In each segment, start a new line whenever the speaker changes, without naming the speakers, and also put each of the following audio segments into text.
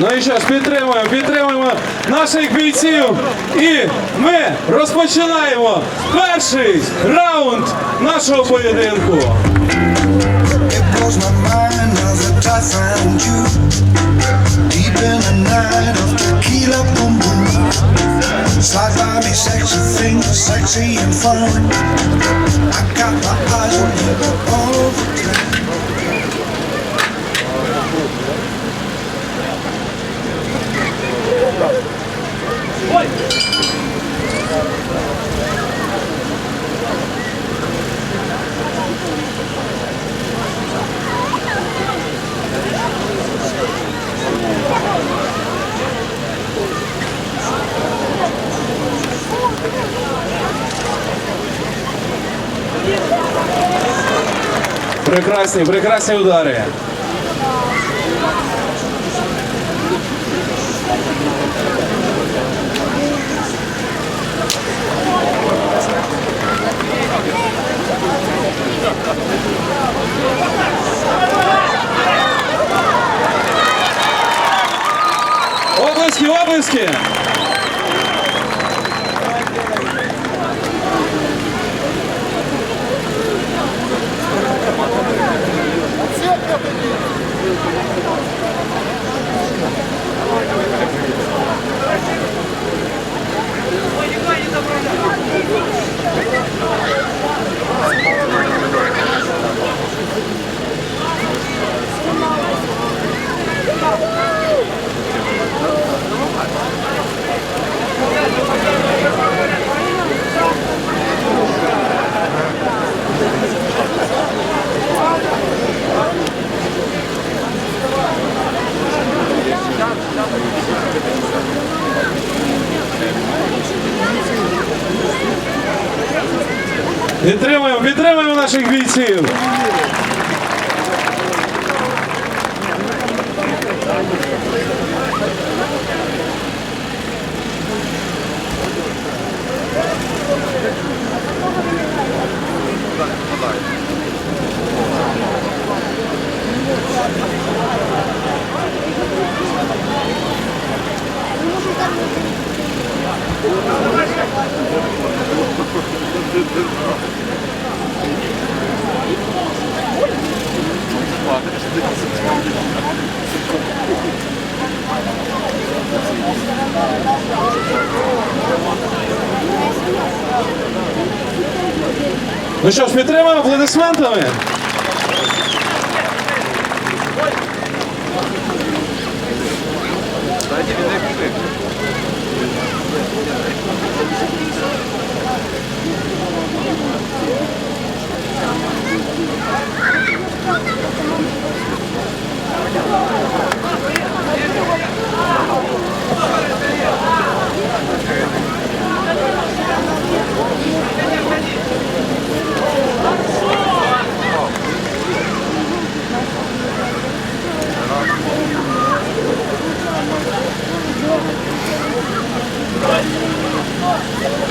Ну і що підтримуємо, підтримуємо наших бійців. І ми розпочинаємо перший раунд нашого поєдинку.
Slide by me sexy things, sexy and fun I got my eyes on you all the time
Прекрасні, прекрасні удари. Облески, облески! Підтримуємо, підтримуємо наших бійців. Ну що ж, підтримуємо аплодисментами. Thank you.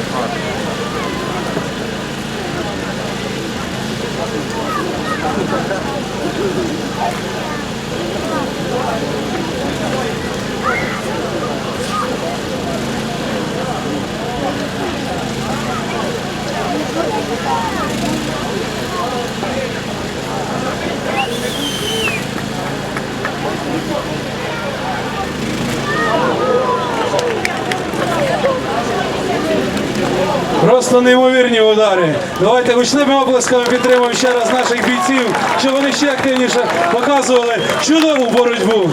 Просто неймовірні удари. Давайте гучними оплесками підтримуємо ще раз наших бійців, щоб вони ще активніше показували чудову боротьбу.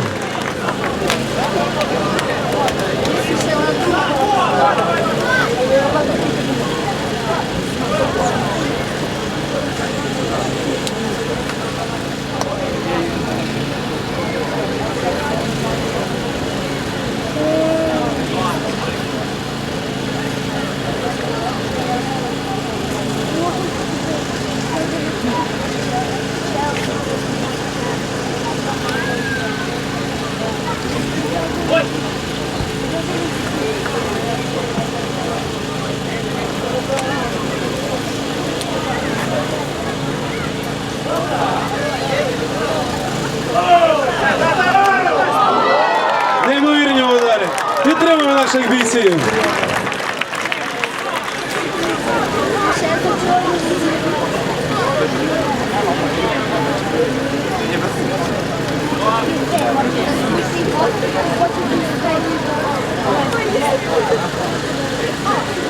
Підтримуємо наших бійців. І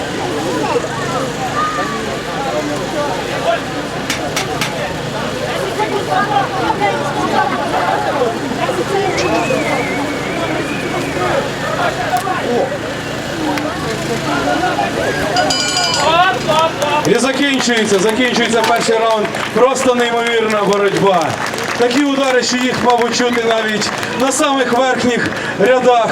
закінчується, закінчується перший раунд. Просто неймовірна боротьба. Такі удари, що їх, мабуть, чути навіть на самих верхніх рядах.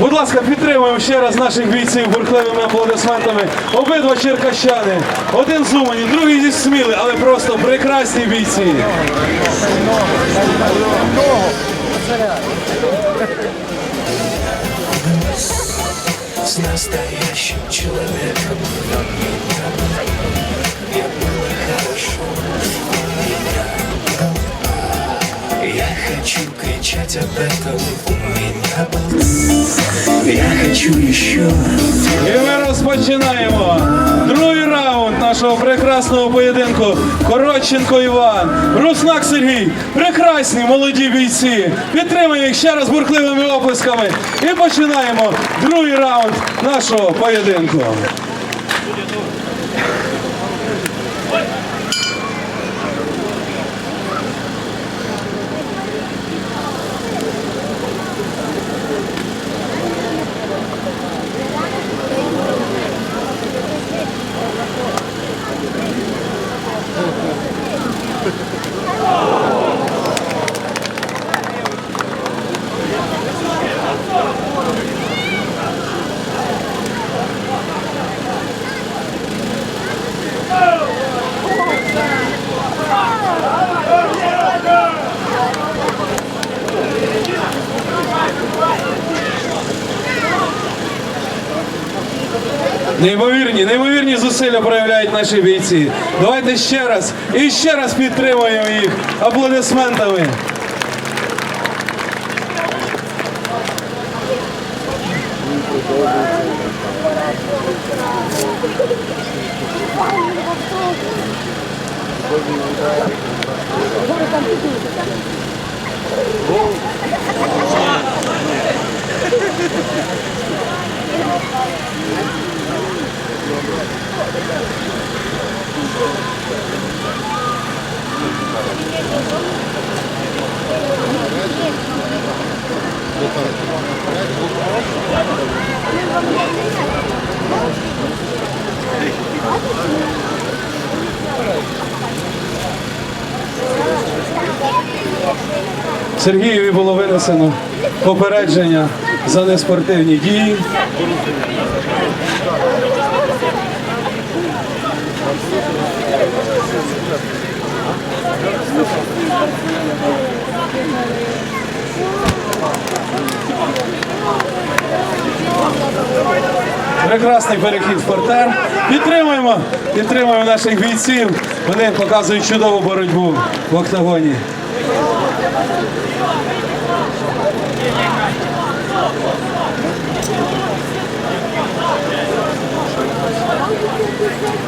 Будь ласка, підтримуємо ще раз наших бійців бурхливими аплодисментами. Обидва черкащани. Один з Умані, другий зі Сміли, але просто прекрасні бійці.
с настоящим человеком. Кричать об этом, у меня Я хочу еще
І ми розпочинаємо другий раунд нашого прекрасного поєдинку. Коротченко Іван, Руснак Сергій, прекрасні молоді бійці. Підтримуємо їх ще раз бурхливими оплесками. І починаємо другий раунд нашого поєдинку. Неймовірні, неймовірні зусилля проявляють наші бійці. Давайте ще раз і ще раз підтримуємо їх аплодисментами. Сергієві було винесено попередження за неспортивні дії. Прекрасний перехід в портер. Підтримуємо, підтримуємо наших бійців. Вони показують чудову боротьбу в октагоні. Неймовірний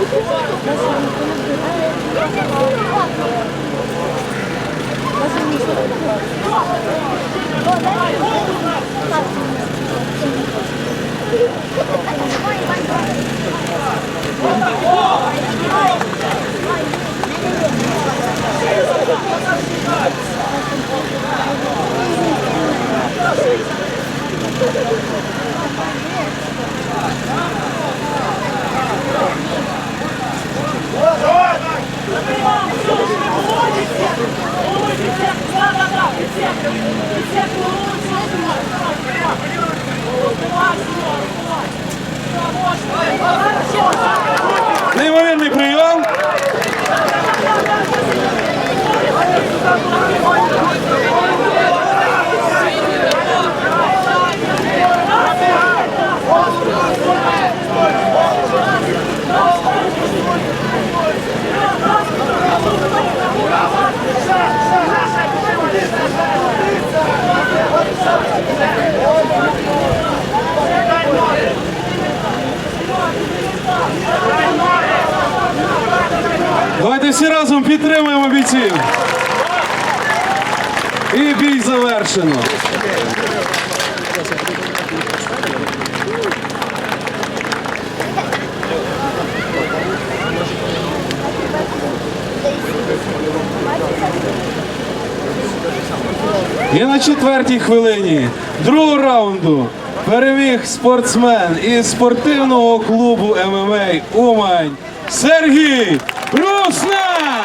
Підтримуємо бійців. І бій завершено. І на четвертій хвилині другого раунду переміг спортсмен із спортивного клубу ММА Умань Сергій Русна!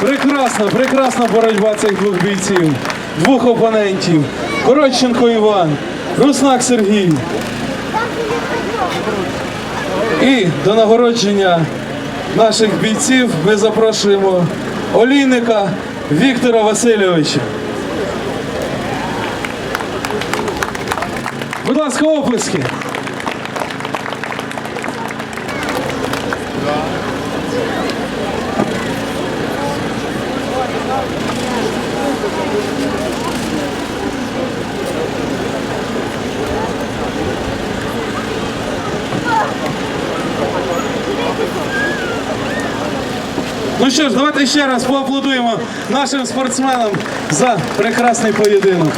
Прекрасна, прекрасна боротьба цих двох бійців, двох опонентів. Коротченко Іван, Руснак Сергій. І до нагородження наших бійців ми запрошуємо олійника Віктора Васильовича. Будь ласка, оплески. Ну що ж, давайте ще раз поаплодуємо нашим спортсменам за прекрасний поєдинок.